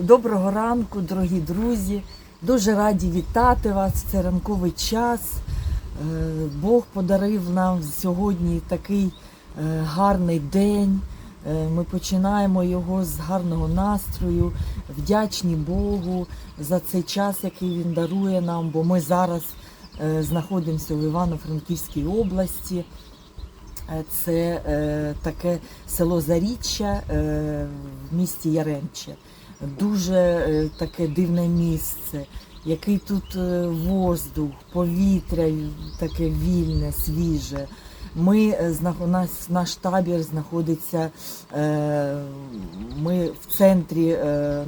Доброго ранку, дорогі друзі. Дуже раді вітати вас в цей ранковий час. Е, Бог подарив нам сьогодні такий е, гарний день. Е, Ми починаємо його з гарного настрою, вдячні Богу за цей час, який він дарує нам, бо ми зараз знаходимося в Івано-Франківській області. Це таке село Заріччя в місті Яремче. Дуже е, таке дивне місце, який тут е, воздух, повітря таке вільне, свіже. Ми е, у нас наш табір знаходиться. Ми в центрі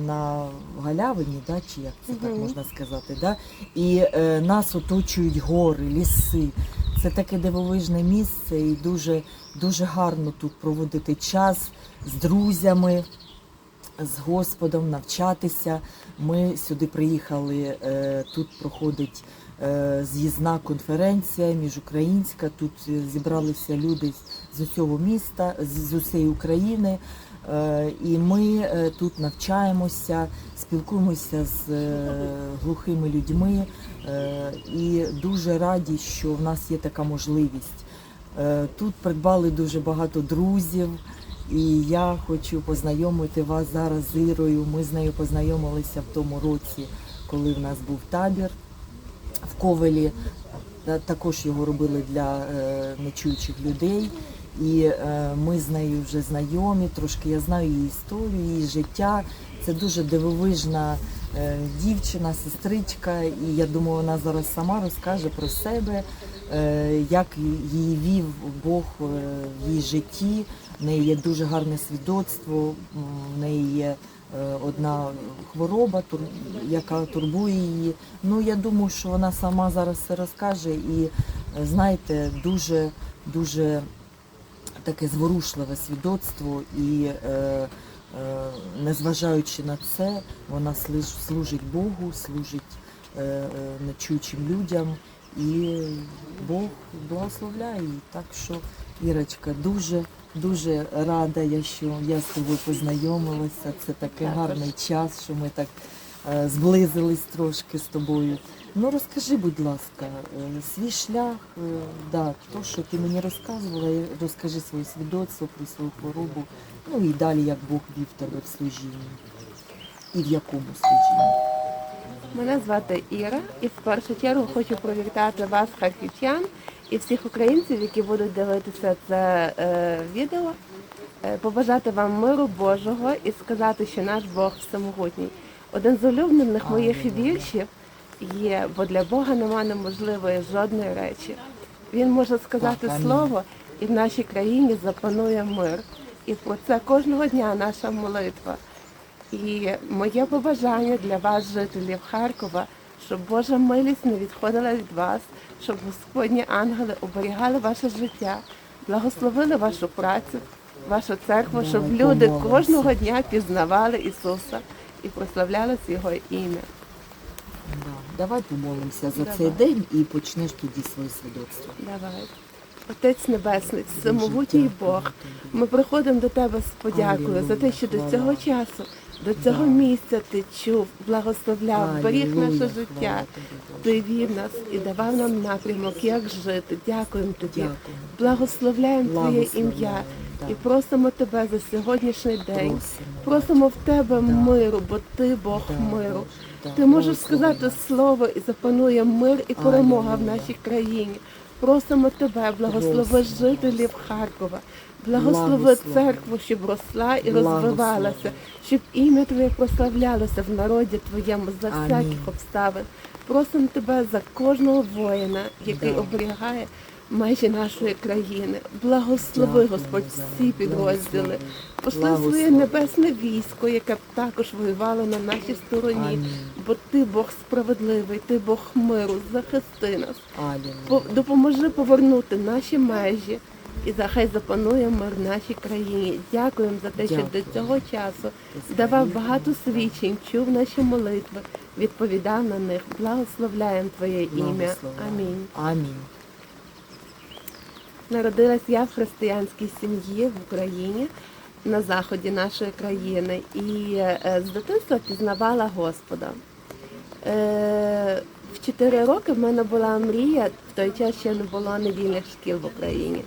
на галявині, да, чи як це так можна сказати, да? і нас оточують гори, ліси. Це таке дивовижне місце і дуже, дуже гарно тут проводити час з друзями, з Господом, навчатися. Ми сюди приїхали. е, Тут проходить е, з'їзна конференція міжукраїнська. Тут е, зібралися люди з- усього міста, з усієї України. І ми тут навчаємося, спілкуємося з глухими людьми і дуже раді, що в нас є така можливість. Тут придбали дуже багато друзів, і я хочу познайомити вас зараз з Ірою. Ми з нею познайомилися в тому році, коли в нас був табір в Ковелі. Також його робили для е, нечуючих людей. І е, ми з нею вже знайомі, трошки я знаю її історію, її життя. Це дуже дивовижна е, дівчина, сестричка, і я думаю, вона зараз сама розкаже про себе, як її вів Бог в її житті. В неї є дуже гарне свідоцтво, в неї є е, одна хвороба, яка турбує її. Ну я думаю, що вона сама зараз все розкаже і е, знаєте, дуже дуже таке зворушливе свідоцтво, і е, незважаючи на це, вона служить Богу, служить нечуючим людям, і Бог благословляє її. Так що, Ірочка, дуже дуже рада, я, що я з тобою познайомилася. Це такий Також. гарний час, що ми так е, зблизились трошки з тобою. Ну розкажи, будь ласка, е, свій шлях, е, да, то, що ти мені розказувала, і розкажи своє свідоцтво про свою хворобу, ну і далі як Бог вів тебе в служінні. І в якому служінні. Мене звати Іра, і в першу чергу хочу привітати вас, харків'ян, і всіх українців, які будуть дивитися це е, відео, е, побажати вам миру Божого і сказати, що наш Бог всемогутній. Один з улюблених моїх віршів є, бо для Бога нема неможливої жодної речі. Він може сказати слово, і в нашій країні запанує мир. І про це кожного дня наша молитва. І моє побажання для вас, жителів Харкова, щоб Божа милість не відходила від вас, щоб Господні ангели оберігали ваше життя, благословили вашу працю, вашу церкву, щоб люди кожного дня пізнавали Ісуса і прославляли Його ім'я. Давай помолимося за Давай. цей день і почнеш тоді своє свідоцтво. Давай. Отець Небесний, всемогутній Бог, ми приходимо до тебе з подякою за те, що до цього часу, до цього Да. місця ти чув, благословляв, беріг наше життя. Ти вів нас і давав нам напрямок, як жити. Дякуємо тобі. Дякую. Благословляємо Твоє ім'я да. і просимо тебе за сьогоднішній день. Просимо. Просимо в тебе Да. миру, бо ти Бог Да, миру. Да, Ти можеш благослови сказати слово і запанує мир і перемога в нашій країні. Просимо тебе, благослови жителів Харкова, благослови церкву, щоб росла і розвивалася, щоб ім'я Твоє прославлялося в народі Твоєму за всяких обставин. Просимо тебе за кожного воїна, який Да. оберігає межі нашої країни. Благослови, Господь, всі підрозділи. Пошли своє небесне військо, яке б також воювало на нашій стороні. Бо ти Бог справедливий, ти Бог миру, захисти нас. По- Допоможи повернути наші межі і захай запанує мир в нашій країні. Дякуємо за те, що Дякую. до цього часу давав багато свідчень, чув наші молитви, відповідав на них. Благословляємо Твоє ім'я. Амінь. Амінь. Народилась я в християнській сім'ї в Україні. на заході нашої країни і е, з дитинства пізнавала Господа. В 4 роки в мене була мрія, в той час ще не було недільних шкіл в Україні.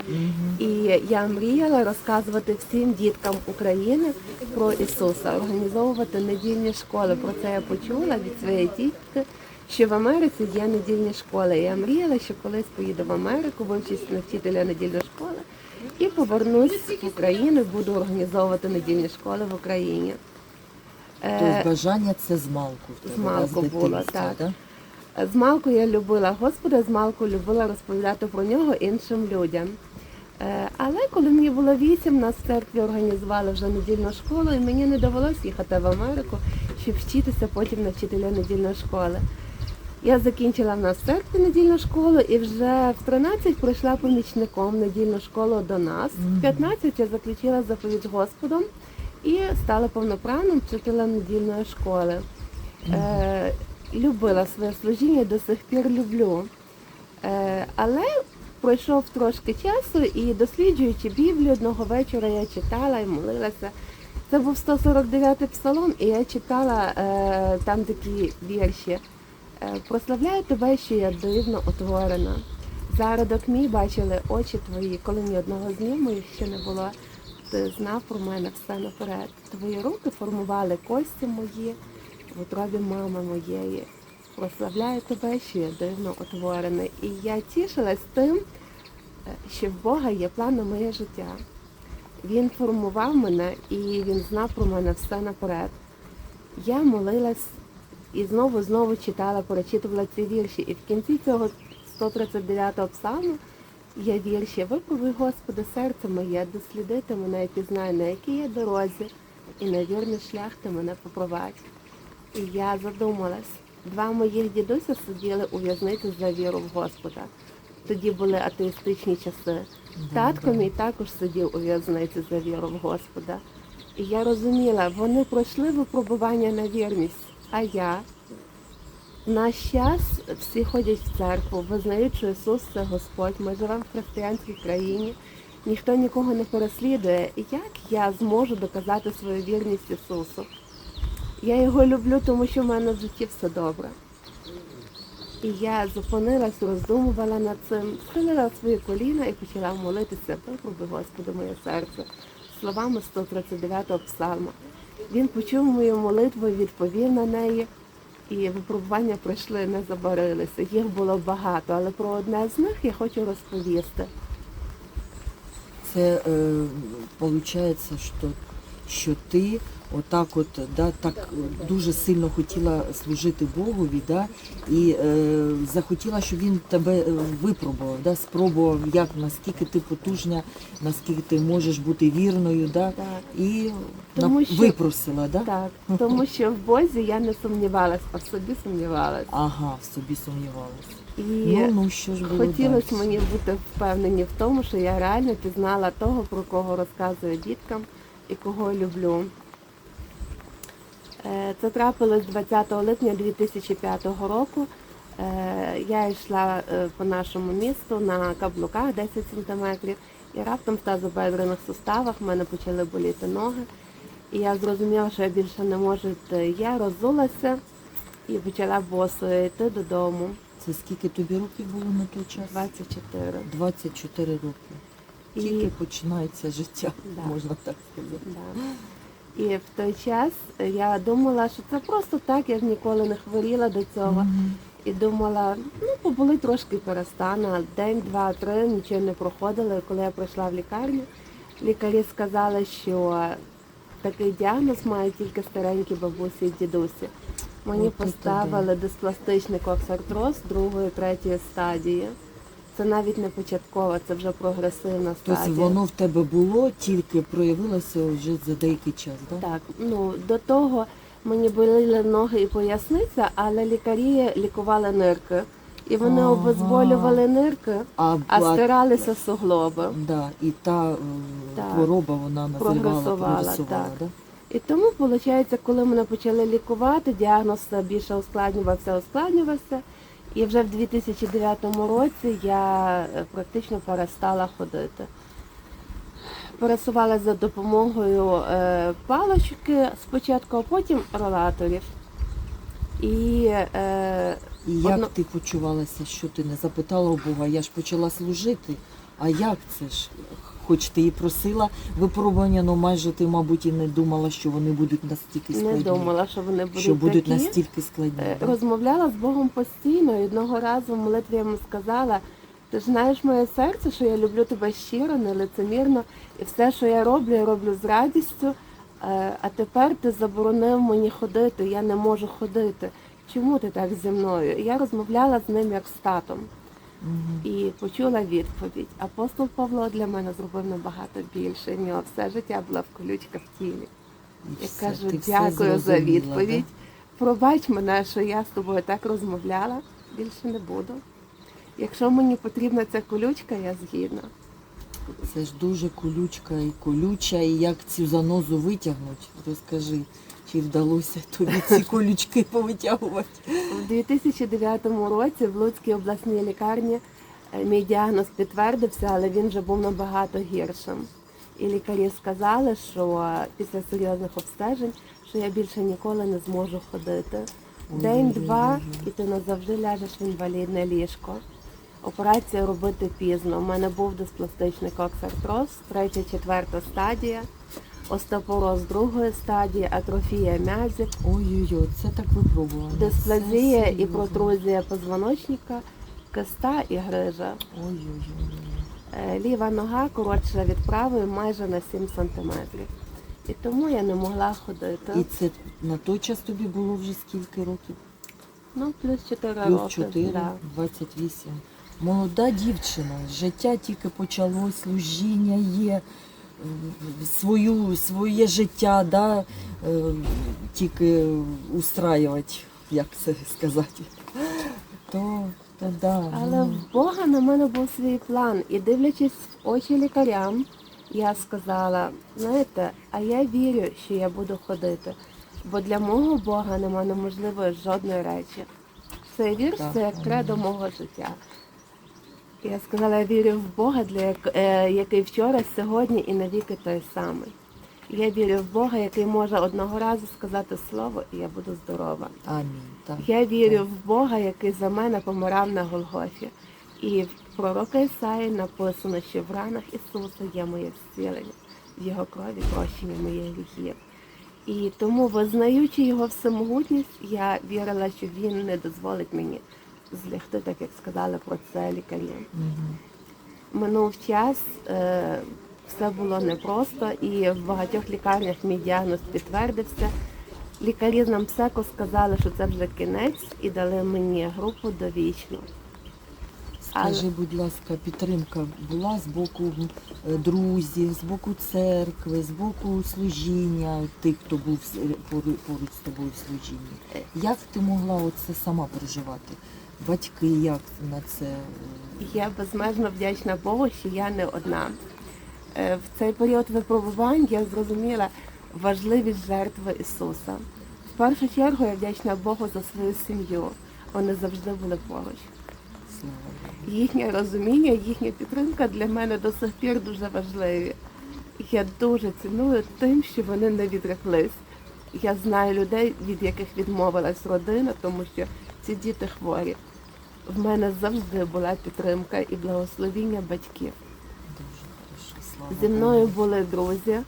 І я мріяла розказувати всім діткам України про Ісуса, організовувати недільні школи. Про це я почула від своєї тітки, що в Америці є недільні школи. Я мріяла, що колись поїду в Америку, вивчусь на вчителя недільної школи і повернусь в Україну, буду організовувати недільні школи в Україні. Тобто бажання це з малку в тебе, з малку було, так. Да? З малку я любила Господа, з малку любила розповідати про нього іншим людям. Е, Але коли мені було вісім, нас в церкві організували вже недільну школу, і мені не довелося їхати в Америку, щоб вчитися потім на вчителя недільної школи. Я закінчила в нас в церкві недільну школу і вже в 13 прийшла помічником недільну школу до нас. В 15 я заключила заповідь Господом і стала повноправним вчителем недільної школи. Любила своє служіння, до сих пір люблю. Е, але пройшов трошки часу і досліджуючи Біблію, одного вечора я читала і молилася. Це був 149-й псалом, і я читала е, там такі вірші. Е, Прославляю тебе, що я дивно утворена. Зародок мій бачили очі твої, коли ні одного з днів моїх ще не було. Ти знав про мене все наперед. Твої руки формували кості мої в утробі мами моєї. Прославляю тебе, що я дивно утворений. І я тішилась тим, е, що в Бога є план на моє життя. Він формував мене і він знав про мене все наперед. Я молилась і знову знову читала, перечитувала ці вірші. І в кінці цього 139-го псалму є вірші Випови, Господи, серце моє, дослідити мене і пізнай, на якій я дорозі, і на вірний шлях ти мене попровадь. І я задумалась. Два моїх дідуся сиділи у в'язниці за віру в Господа. Тоді були атеїстичні часи. Татко мій також сидів у в'язниці за віру в Господа. І я розуміла, вони пройшли випробування на вірність, а я. В наш час всі ходять в церкву, визнають, що Ісус це Господь. Ми живемо в християнській країні, ніхто нікого не переслідує. Як я зможу доказати свою вірність Ісусу? Я його люблю, тому що в мене в житті все добре. І я зупинилась, роздумувала над цим, схилила свої коліна і почала молитися, випруби Господи моє серце, словами 139-го псалма. Він почув мою молитву, відповів на неї, і випробування пройшли, не забарилися. Їх було багато, але про одне з них я хочу розповісти. Це е, що, що ти отак от, да, так дуже сильно хотіла служити Богові, да, і е, захотіла, щоб він тебе е, випробував, да, спробував, як наскільки ти потужна, наскільки ти можеш бути вірною, да, Так. і Тому на- що- випросила, да? Так, тому що в Бозі я не сумнівалась, а в собі сумнівалась. Ага, в собі сумнівалася. І Ну, ну, що ж було хотілося далі? мені бути впевнені в тому, що я реально пізнала того, про кого розказую діткам і кого люблю. Е, Це трапилось 20 липня 2005 року. Е, Я йшла е, по нашому місту на каблуках 10 сантиметрів і раптом в тазобедрених суставах в мене почали боліти ноги. І я зрозуміла, що я більше не можу йти. Я роззулася і почала босою йти додому. Це скільки тобі років було на той час? 24. 24 роки. І- починається життя, Да. можна так сказати. Да. І в той час я думала, що це просто так, я ж ніколи не хворіла до цього. І думала, ну побули трошки перестану, день, два, три нічого не проходило. І коли я прийшла в лікарню, лікарі сказали, що такий діагноз мають тільки старенькі бабусі і дідусі. Мені це поставили диспластичний коксартроз другої, третьої стадії. Це навіть не початкова, це вже прогресивна стадія. Тобто воно в тебе було, тільки проявилося вже за деякий час, так? Так, ну до того мені боліли ноги і поясниця, але лікарі лікували нирки. І вони Ага. обезболювали нирки, А, а а- стиралися суглоби. да, і та е, Так. хвороба вона називала, Прогресувала, прогресувала, так. да? І тому, виходить, коли мене почали лікувати, діагноз більше ускладнювався, ускладнювався. І вже в 2009 році я е, практично перестала ходити. пересувалася за допомогою е, палочки спочатку, а потім ролаторів. І е, І як Одно- ти почувалася, що ти не запитала у Бога? Я ж почала служити. А як це ж? Хоч ти і просила випробування, але майже ти, мабуть, і не думала, що вони будуть настільки складні. не думала, що вони будуть що будуть такі. настільки складні. Е. Розмовляла з Богом постійно. І одного разу в молитві я йому сказала: ти ж знаєш моє серце, що я люблю тебе щиро, нелицемірно, і все, що я роблю, я роблю з радістю. Е, А тепер ти заборонив мені ходити, я не можу ходити. Чому ти так зі мною? І я розмовляла з ним як з татом І почула відповідь. Апостол Павло для мене зробив набагато більше. В нього все життя була в колючках в тілі. І Я все, кажу, дякую за відповідь. Пробач мене, що я з тобою так розмовляла. Більше не буду. Якщо мені потрібна ця колючка, я згідна. Це ж дуже колючка і колюча, і як цю занозу витягнуть, розкажи, чи вдалося тобі ці колючки повитягувати? У 2009 році в Луцькій обласній лікарні е, мій діагноз підтвердився, але він вже був набагато гіршим. І лікарі сказали, що після серйозних обстежень, що я більше ніколи не зможу ходити. День-два, і ти назавжди ляжеш в інвалідне ліжко. Операцію робити пізно. У мене був диспластичний коксартроз, третя, четверта стадія, остеопороз другої стадії, атрофія м'язів, Ой-ой-ой, це так випробувано. Дисплазія і протрузія позвоночника, киста і грижа. Ой-ой-ой. Е, Ліва нога коротша від правої майже на 7 сантиметрів. І тому я не могла ходити. І це на той час тобі було вже скільки років? Ну, плюс 4 Плюс роки. 4, Да. 28. Молода дівчина, життя тільки почалось, служіння є, свою, своє життя, да, е, тільки устраювати, як це сказати. То, то да. Але ну, в Бога на мене був свій план. І дивлячись в очі лікарям, я сказала, знаєте, а я вірю, що я буду ходити. Бо для мого Бога нема неможливої жодної речі. Цей вірш це як кредо мого життя. Я сказала, я вірю в Бога, для як- е, який вчора, сьогодні і навіки той самий. Я вірю в Бога, який може одного разу сказати слово, і я буду здорова. Амінь. Так. Я вірю в Бога, який за мене помирав на Голгофі. І в пророка Ісаї написано, що в ранах Ісуса є моє зцілення, в Його крові прощення моїх гріхів. І тому, визнаючи його всемогутність, я вірила, що він не дозволить мені злягти, так як сказали про це лікарі. Минув час, е, все було непросто, і в багатьох лікарнях мій діагноз підтвердився. Лікарі з Намсеко сказали, що це вже кінець, і дали мені групу довічну. Скажи, будь ласка, підтримка була з боку е, друзів, з боку церкви, з боку служіння, тих, хто був пору- поруч з тобою в служінні. Як ти могла оце сама проживати? Батьки як на це? Я безмежно вдячна Богу, що я не одна. Е, В цей період випробувань я зрозуміла важливість жертви Ісуса. В першу чергу я вдячна Богу за свою сім'ю. Вони завжди були поруч. Їхнє розуміння, їхня підтримка для мене до сих пір дуже важливі. Я дуже ціную тим, що вони не відреклись. Я знаю людей, від яких відмовилась родина, тому що ці діти хворі. В мене завжди була підтримка і благословіння батьків. Зі мною були друзі.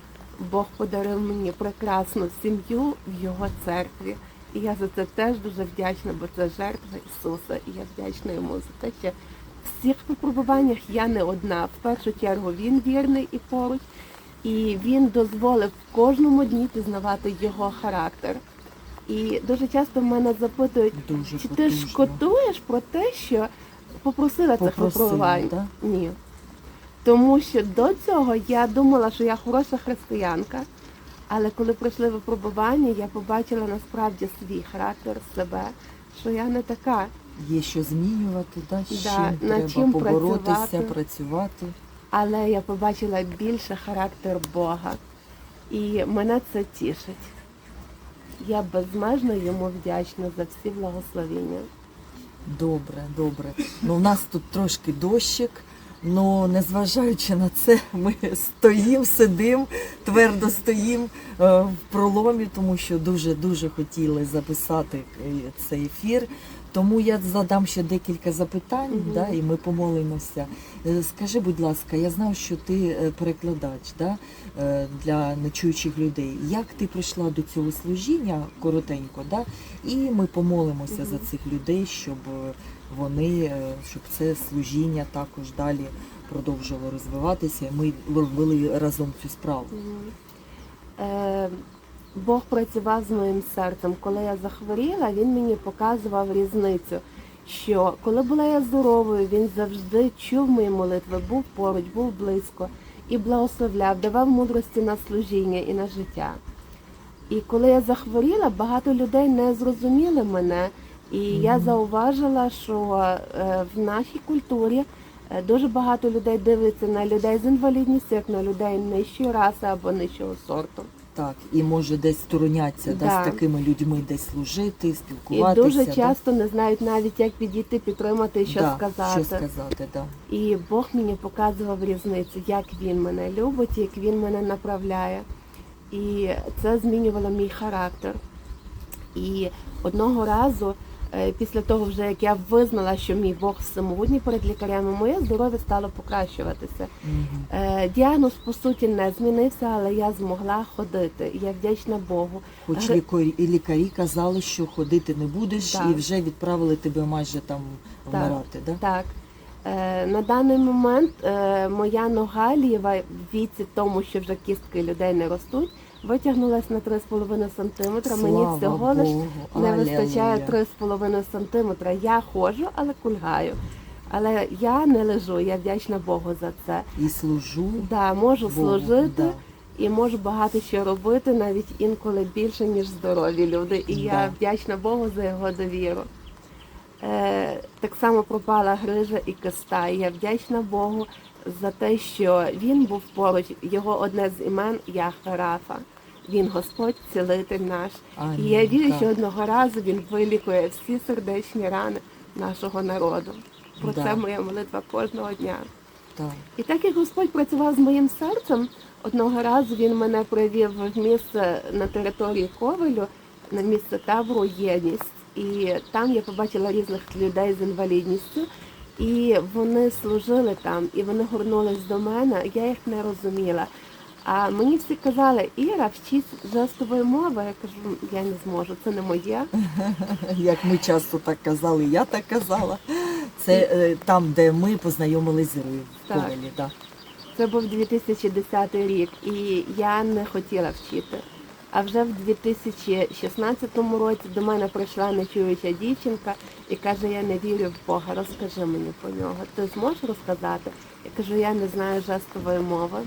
Бог подарив мені прекрасну сім'ю в його церкві. І я за це теж дуже вдячна, бо це жертва Ісуса. І я вдячна йому за те, що в всіх випробуваннях я не одна. В першу чергу він вірний і поруч, і він дозволив кожному дні пізнавати його характер. І дуже часто мене запитують, Дуже чи ти потужно. шкодуєш про те, що попросила цих Попросила, випробувань? да? Ні. Тому що до цього я думала, що я хороша християнка, але коли прийшли випробування, я побачила насправді свій характер, себе, що я не така. Є що змінювати, да? з Да, чим над треба чим поборотися, працювати. працювати. Але я побачила більше характер Бога. І мене це тішить. Я безмежно йому вдячна за всі благословення. Добре, добре. Ну, у нас тут трошки дощик, але незважаючи на це, ми стоїмо, сидимо, твердо стоїмо е, в проломі, тому що дуже-дуже хотіли записати е, цей ефір. Тому я задам ще декілька запитань, Мгм. да, і ми помолимося. Е, Скажи, будь ласка, я знаю, що ти е, перекладач да, е, для нечуючих людей. Як ти прийшла до цього служіння коротенько, да, і ми помолимося Мгм. за цих людей, щоб вони, щоб це служіння також далі продовжило розвиватися. і Ми робили разом цю справу. Е, Бог працював з моїм серцем. Коли я захворіла, він мені показував різницю. Що коли була я здоровою, він завжди чув мої молитви, був поруч, був близько і благословляв, давав мудрості на служіння і на життя. І коли я захворіла, багато людей не зрозуміли мене. І я зауважила, що е, в нашій культурі е, дуже багато людей дивляться на людей з інвалідністю, як на людей нижчої раси або нижчого сорту. Так, і може десь стороняться да. Да. з такими людьми десь служити, І дуже дуже да. часто не знають навіть, як підійти, підтримати і що да, сказати. Що сказати, да. І Бог мені показував різницю, як він мене любить, як він мене направляє. І це змінювало мій характер. І одного разу, після того, вже як я визнала, що мій Бог всемогутній перед лікарями, моє здоров'я стало покращуватися. Мгм. Е, Діагноз по суті не змінився, але я змогла ходити. Я вдячна Богу. Хоч лікарі, лікарі казали, що ходити не будеш, Так. і вже відправили тебе майже там Так. да? Так. Е, на даний момент е, моя нога ліва в віці тому, що вже кістки людей не ростуть, витягнулась на 3,5 см. Мені всього лиш не вистачає Алілуя. 3,5 см. Я ходжу, але кульгаю. Але я не лежу, я вдячна Богу за це. І служу. Да, можу Богу, служити да. і можу багато що робити, навіть інколи більше, ніж здорові люди. І я вдячна Богу за його довіру. Е, так само пропала грижа і киста. І я вдячна Богу за те, що він був поруч. Його одне з імен Яхве Рафа. Він Господь, цілитель наш. Амінь. І я вірю, Так. що одного разу він вилікує всі сердечні рани нашого народу. Про Да. це моя молитва кожного дня. Так. І так як Господь працював з моїм серцем, одного разу він мене привів в місце на території Ковелю, на місце табору єдність. І там я побачила різних людей з інвалідністю, і вони служили там, і вони горнулись до мене. Я їх не розуміла. А мені всі казали, Іра, вчись жестової мови. Я кажу, я не зможу, це не моє. Як ми часто так казали, я так казала. Це е, там, де ми познайомилися з Ірою в Так. Ковелі. Да. Це був 2010 рік, і я не хотіла вчити. А вже в 2016 році до мене прийшла нечуюча дівчинка і каже: Я не вірю в Бога, розкажи мені про нього. Ти зможеш розказати? Я кажу, я не знаю жестової мови.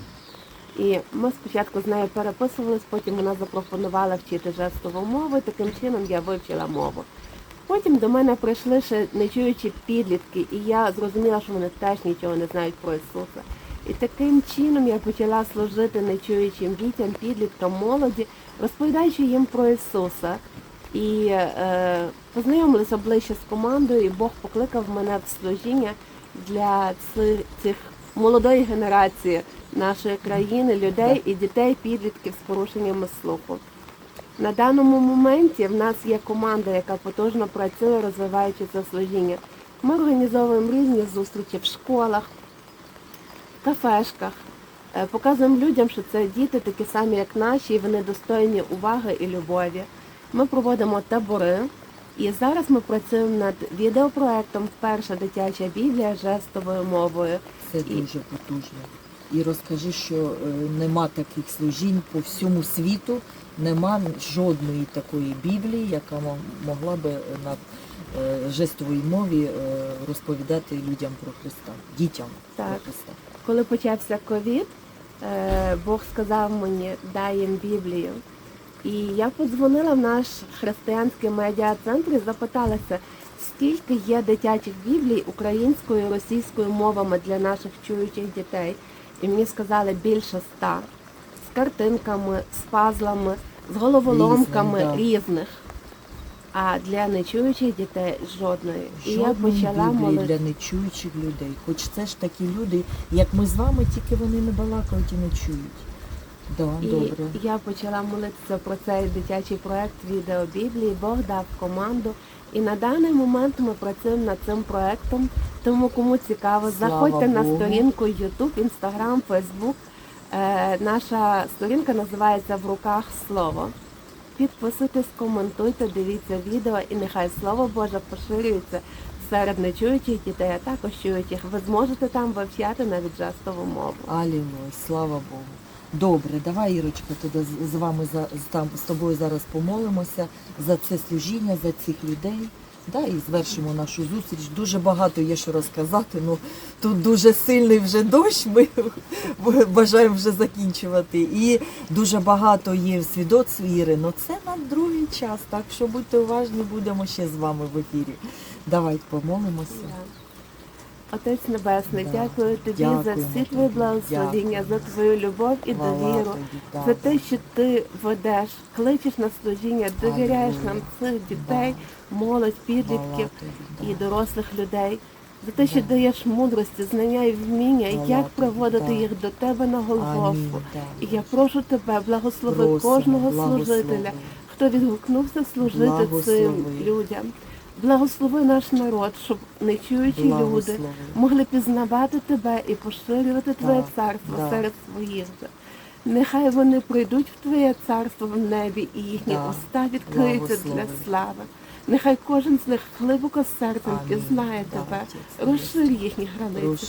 І ми спочатку з нею переписувались, потім вона запропонувала вчити жестову мову, таким чином я вивчила мову. Потім до мене прийшли ще нечуючі підлітки, і я зрозуміла, що вони теж нічого не знають про Ісуса. І таким чином я почала служити нечуючим дітям, підліткам, молоді, розповідаючи їм про Ісуса. І е, познайомилися ближче з командою, і Бог покликав мене в служіння для цих молодої генерації нашої країни, людей і дітей, підлітків з порушеннями слуху. На даному моменті в нас є команда, яка потужно працює, розвиваючи це служіння. Ми організовуємо різні зустрічі в школах, кафешках. Е, Показуємо людям, що це діти такі самі, як наші, і вони достойні уваги і любові. Ми проводимо табори, і зараз ми працюємо над відеопроектом Перша дитяча біблія жестовою мовою. Це дуже потужно. І розкажи, що е, нема таких служінь по всьому світу, нема жодної такої Біблії, яка могла би на е, жестовій мові е, розповідати людям про Христа, дітям про Христа. Коли почався ковід, Бог сказав мені, дай їм Біблію. І я подзвонила в наш християнський медіа-центр і запиталася, скільки є дитячих біблій українською і російською мовами для наших чуючих дітей. І мені сказали більше ста з картинками, з пазлами, з головоломками Різним, да. різних. а для нечуючих дітей жодної. І я Жодної почала Біблії молити. для нечуючих людей. Хоч це ж такі люди, як ми з вами, тільки вони не балакають і не чують. Да, І добре. я почала молитися про цей дитячий проект відео Біблії. Бог дав команду. І на даний момент ми працюємо над цим проектом. Тому кому цікаво, Слава заходьте на сторінку YouTube, Instagram, Facebook. Е, наша сторінка називається В руках слово. Підписуйтесь, коментуйте, дивіться відео, і нехай слово Боже поширюється серед нечуючих дітей, а також чуючих. Ви зможете там вивчати навіть жестову мову. Алілуя, слава Богу. Добре, давай, Ірочка, тоді з- вами за там з тобою зараз помолимося за це служіння, за цих людей. Да, і звершимо нашу зустріч. Дуже багато є що розказати. Ну тут дуже сильний вже дощ. Ми бажаємо вже закінчувати. І дуже багато є свідоцтв Іри. Ну це на другий час. Так що будьте уважні, будемо ще з вами в ефірі. Давайте помолимося. Отець Небесний, Да. дякую тобі за всі твої благословіння, за твою любов і Хвала довіру, тобі, да. за те, що ти ведеш, кличеш на служіння, довіряєш нам цих дітей, молодь, підлітків тобі, і дорослих людей. За те, що Да. даєш мудрості, знання і вміння, Хвала як проводити да. їх до тебе на Голгофу. да. І я прошу тебе, благослови Просимо, кожного благослови. служителя, хто відгукнувся служити Благослови. цим людям. Благослови наш народ, щоб нечуючі люди могли пізнавати тебе і поширювати Твоє Так, царство да. серед своїх. Нехай вони прийдуть в Твоє царство в небі, і їхні Да. уста відкриються для слави. Нехай кожен з них глибоко серцем пізнає Да, тебе, Отець розширь їхні границі,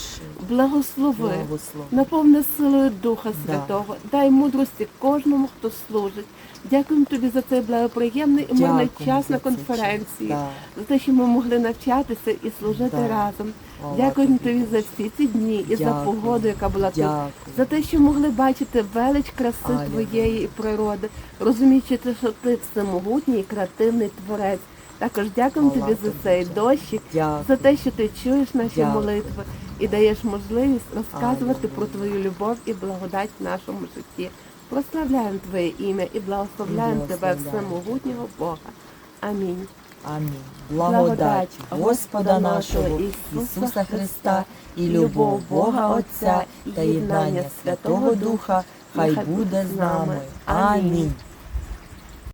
благослови, Благослови. наповни силою Духа Да. Святого, дай мудрості кожному, хто служить. Дякуємо тобі за цей благоприємний і мирний час на конференції, час. за те, що ми могли навчатися і служити Да. разом. Дякуємо тобі, за всі ці дні і за погоду, яка була тут. За те, що могли бачити велич краси Алілуя. твоєї природи, розуміючи, те, що ти всемогутній і креативний творець. Також дякуємо тобі за цей дякую. дощик, Дякую. за те, що ти чуєш наші Дякую. молитви і даєш можливість розказувати Алілуя. про твою любов і благодать в нашому житті. Прославляємо Твоє ім'я і благословляємо тебе всемогутнього Бога. Амінь. Амінь. Благодать Господа нашого Ісуса Христа і любов Бога Отця та єднання Святого Духа хай буде з нами. Амінь.